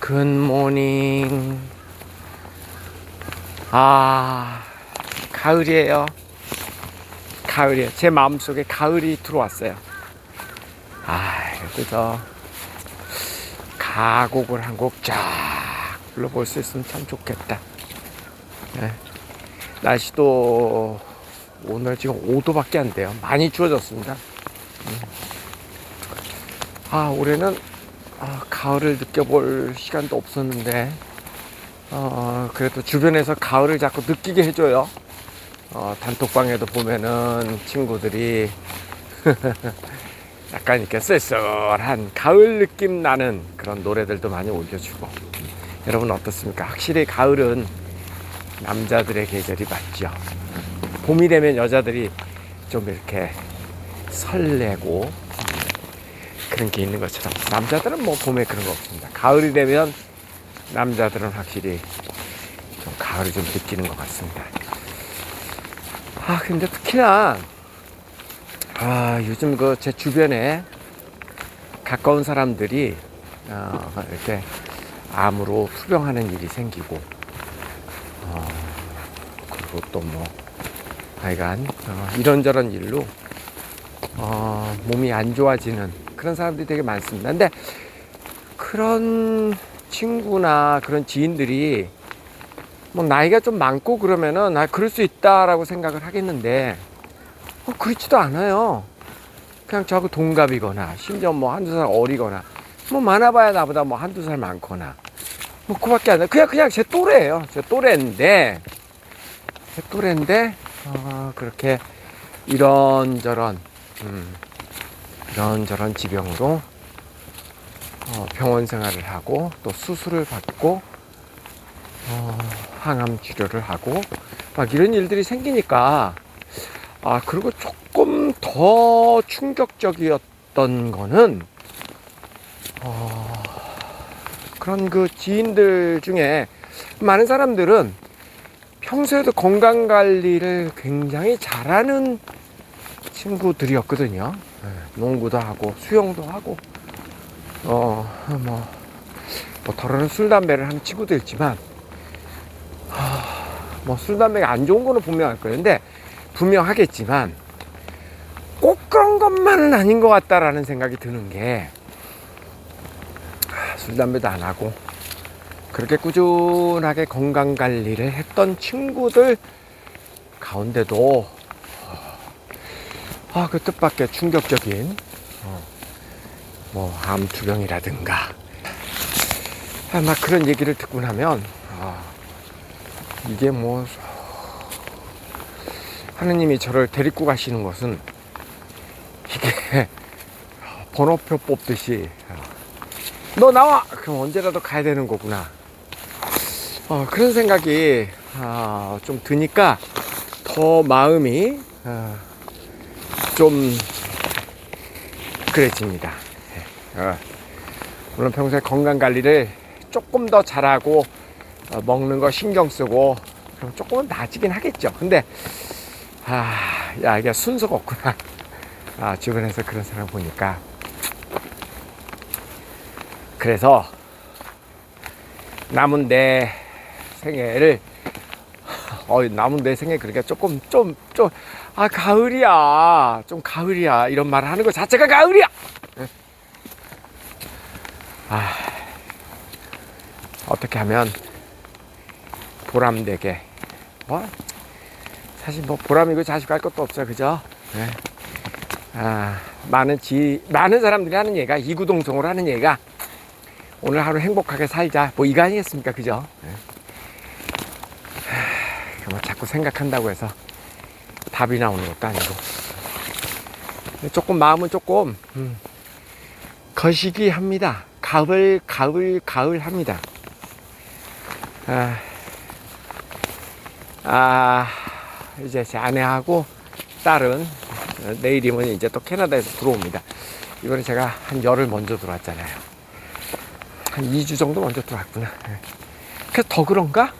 굿모닝. 아, 가을이에요. 가을이에요. 제 마음속에 가을이 들어왔어요. 아, 그래서 가곡을 한 곡 쫙 불러볼 수 있으면 참 좋겠다. 네. 날씨도 오늘 지금 5도밖에 안 돼요. 많이 추워졌습니다. 음. 아, 올해는 아, 가을을 느껴볼 시간도 없었는데, 어, 그래도 주변에서 가을을 자꾸 느끼게 해줘요. 어, 단톡방에도 보면은 친구들이 약간 이렇게 쓸쓸한 가을 느낌 나는 그런 노래들도 많이 올려주고. 여러분 어떻습니까? 확실히 가을은 남자들의 계절이 맞죠. 봄이 되면 여자들이 좀 이렇게 설레고 그런 게 있는 것처럼 남자들은 뭐 봄에 그런 거 없습니다. 가을이 되면 남자들은 확실히 좀 가을을 좀 느끼는 것 같습니다. 아 근데 특히나 아 요즘 그 제 주변에 가까운 사람들이 어, 이렇게 암으로 투병하는 일이 생기고 어, 그리고 또뭐 하여간 어, 이런저런 일로 어, 몸이 안 좋아지는 그런 사람들이 되게 많습니다. 근데 그런 친구나 그런 지인들이 뭐 나이가 좀 많고 그러면은 아 그럴 수 있다라고 생각을 하겠는데 어, 그렇지도 않아요. 그냥 저하고 동갑이거나 심지어 뭐 한두 살 어리거나 뭐 많아봐야 나보다 뭐 한두 살 많거나 뭐 그밖에 안 돼. 그냥 그냥 제 또래예요. 제 또래인데 제 또래인데 어, 그렇게 이런저런 음, 이런저런 지병으로 어, 병원 생활을 하고 또 수술을 받고 어, 항암 치료를 하고 막 이런 일들이 생기니까 아 그리고 조금 더 충격적이었던 거는 어, 그런 그 지인들 중에 많은 사람들은 평소에도 건강 관리를 굉장히 잘하는 친구들이었거든요. 네, 농구도 하고 수영도 하고 어뭐 뭐 덜어는 술 담배를 하는 친구도 있지만 뭐술 담배가 안 좋은 거는 분명할 거예요. 근데 분명하겠지만 꼭 그런 것만은 아닌 것 같다라는 생각이 드는 게 술 담배도 안 하고 그렇게 꾸준하게 건강 관리를 했던 친구들 가운데도 아, 그 뜻밖의 충격적인 어, 뭐 암투병이라든가. 아마 그런 얘기를 듣고 나면 아, 이게 뭐 하느님이 저를 데리고 가시는 것은 이게 번호표 뽑듯이 어, 너 나와! 그럼 언제라도 가야 되는 거구나. 어, 그런 생각이 아, 좀 드니까 더 마음이 아, 좀 그래집니다. 예. 어, 물론 평소에 건강 관리를 조금 더 잘하고 어, 먹는 거 신경 쓰고 그럼 조금은 나아지긴 하겠죠. 근데 아, 야 이게 순서가 없구나. 아, 주변에서 그런 사람 보니까 그래서 남은 내 생애를 어, 남은 내 생애 그러니까 조금 좀 좀 아 가을이야. 좀 가을이야. 이런 말을 하는 것 자체가 가을이야. 예. 아 어떻게 하면 보람되게 뭐? 사실 뭐 보람이고 자식할 것도 없어요. 그죠? 예. 아 많은 지 많은 사람들이 하는 얘기가 이구동성으로 하는 얘기가 오늘 하루 행복하게 살자. 뭐 이거 아니겠습니까? 그죠? 예. 자꾸 생각한다고 해서 답이 나오는 것도 아니고 조금 마음은 조금 음, 거시기 합니다. 가을 가을 가을 합니다. 아, 아 이제 제 아내하고 딸은 내일이면 이제 또 캐나다에서 들어옵니다. 이번에 제가 한 열흘 먼저 들어왔잖아요. 한 2주 정도 먼저 들어왔구나. 예. 그래서 더 그런가?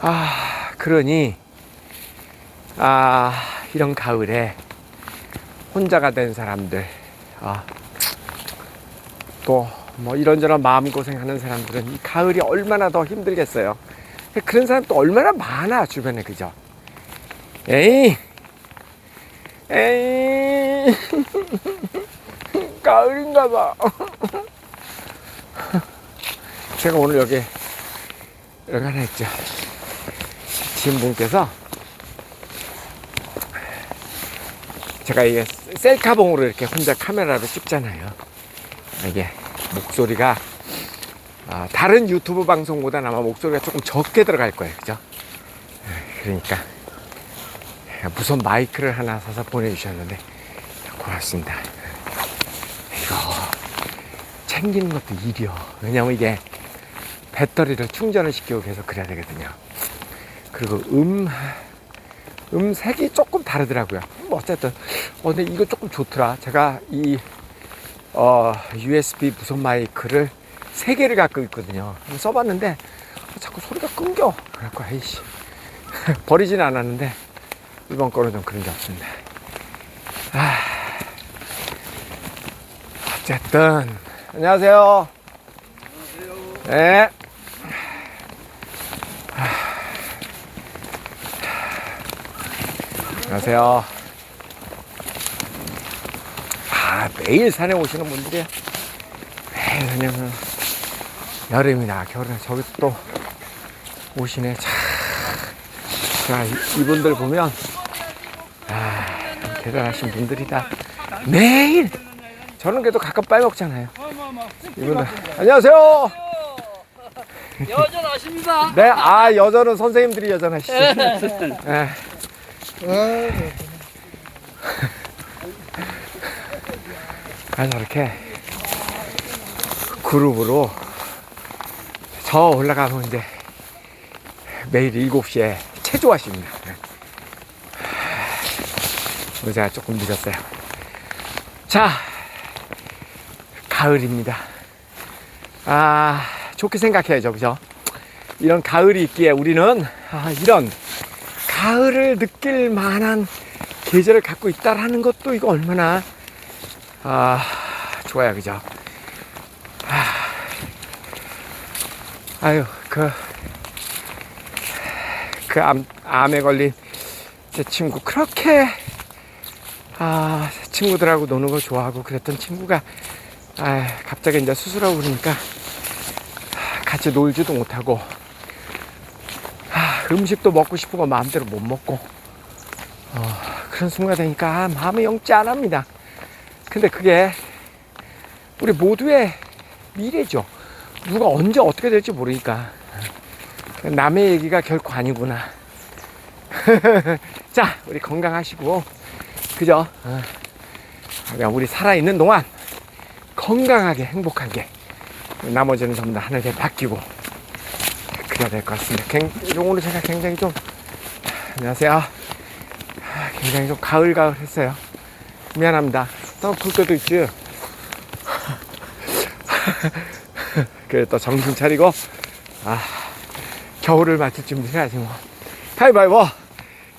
아, 그러니 아, 이런 가을에 혼자가 된 사람들, 아, 또 뭐 이런저런 마음고생하는 사람들은 이 가을이 얼마나 더 힘들겠어요. 그런 사람 또 얼마나 많아 주변에 그죠? 에이, 에이, 가을인가 봐. 제가 오늘 여기 여기 하나 있죠. 지인분께서 제가 이게 셀카봉으로 이렇게 혼자 카메라로 찍잖아요. 이게 목소리가 아, 다른 유튜브 방송보다 아마 목소리가 조금 적게 들어갈 거예요. 그죠? 그러니까 무선 마이크를 하나 사서 보내주셨는데 고맙습니다. 이거 챙기는 것도 일이요. 왜냐면 이게 배터리를 충전을 시키고 계속 그래야 되거든요. 그리고 음, 음색이 조금 다르더라고요. 뭐 어쨌든, 어, 근데 이거 조금 좋더라. 제가 이, 어, USB 무선 마이크를 세 개를 갖고 있거든요. 써봤는데, 자꾸 소리가 끊겨. 그래갖고, 에이씨. 버리진 않았는데, 이번 거는 좀 그런 게 없습니다. 아. 어쨌든, 안녕하세요. 네. 안녕하세요. 아, 매일 산에 오시는 분들이 매일 왜냐면 여름이나 겨울이나 저기 또 오시네. 참. 자, 이- 이분들 보면 아, 대단하신 분들이다. 매일 저는 그래도 가끔 빨먹잖아요. 이분들 안녕하세요. 여전하십니다. 네, 아 여전은 선생님들이 여전하시죠. 네. 그래서 이렇게 그룹으로 저 올라가면 이제 매일 7시에 체조하십니다. 오늘 제가 조금 늦었어요. 자, 가을입니다. 아, 좋게 생각해야죠. 그죠? 이런 가을이 있기에 우리는 아, 이런 가을을 느낄 만한 계절을 갖고 있다라는 것도 이거 얼마나 아, 좋아요. 그죠? 아, 아유, 그, 그 암, 암에 걸린 제 친구 그렇게 아, 친구들하고 노는 걸 좋아하고 그랬던 친구가 아, 갑자기 이제 수술하고 그러니까 같이 놀지도 못하고 아, 음식도 먹고 거 마음대로 못 먹고 어, 그런 순간 되니까 아, 마음이 영 짠합니다. 근데 그게 우리 모두의 미래죠. 누가 언제 어떻게 될지 모르니까 남의 얘기가 결코 아니구나. 자, 우리 건강하시고 그죠? 어, 그냥 우리 살아있는 동안 건강하게 행복하게 나머지는 전부 다 하늘에 바뀌고 그래야 될 것 같습니다. 굉- 오늘 제가 굉장히 좀 안녕하세요. 굉장히 좀 가을가을 했어요. 미안합니다. 또볼 때도 있지. 그래 또 정신 차리고 아 겨울을 맞을 준비를 해야지 뭐. 가위바위보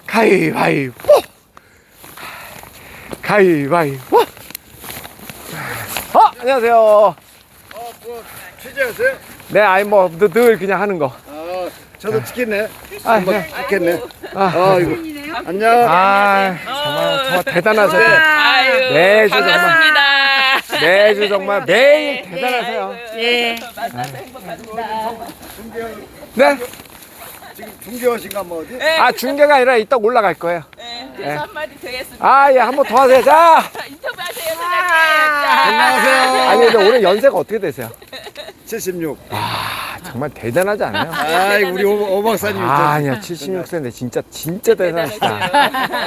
가위바위보 가위바위보 어 안녕하세요. 어, 뭐 취재하세요? 네 아이 뭐늘 그냥 하는 거. 아, 저도 찍겠네. 아, 네. 찍겠네. 아, 아, 이거 안녕. 아 정말 정말 대단하세요. 아유, 매주 정말 반갑습니다. 매주 정말 매일 대단하세요. 예. 네? 지금 중계하신가 뭐 어디? 아 중계가 아니라 이따 올라갈 거예요. 네, 그래서 한마디 드리겠습니다. 아 예 한 번 더 하세요. 자. 인터뷰하세요, 선생님. 안녕하세요. 아니 근데 올해 연세가 어떻게 되세요? 76. 아, 정말 대단하지 않아요? 아, 우리 오박사님. 아, 아니야, 76세인데 진짜 진짜 대단하시다.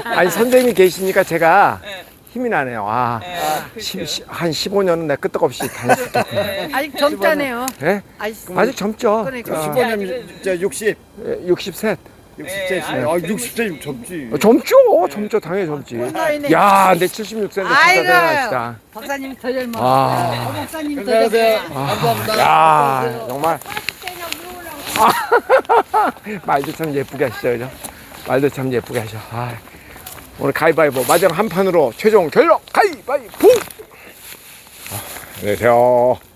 아니, 선생님이 계시니까 제가 힘이 나네요. 아, 십- 시- 한 15년은 내가 끄떡없이 다녔었겠구나. 아직 젊다네요. 예? 아직 아직 젊죠. 그러니까. 15년, 60. 63. 60cm. 네, 아, 60cm 젊지. 어, 젊죠? 네. 젊죠. 당연히 젊지. 혼나이네. 야, 내 76세인데 진짜 아이고. 대단하시다. 박사님 더 젊어. 아. 네, 어, 박사님 더 젊어. 아, 야, 정말. 아, 말도 참 예쁘게 하시죠, 그죠? 말도 참 예쁘게 하셔. 아, 오늘 가위바위보 마지막 한 판으로 최종 결론 가위바위보. 아, 안녕하세요.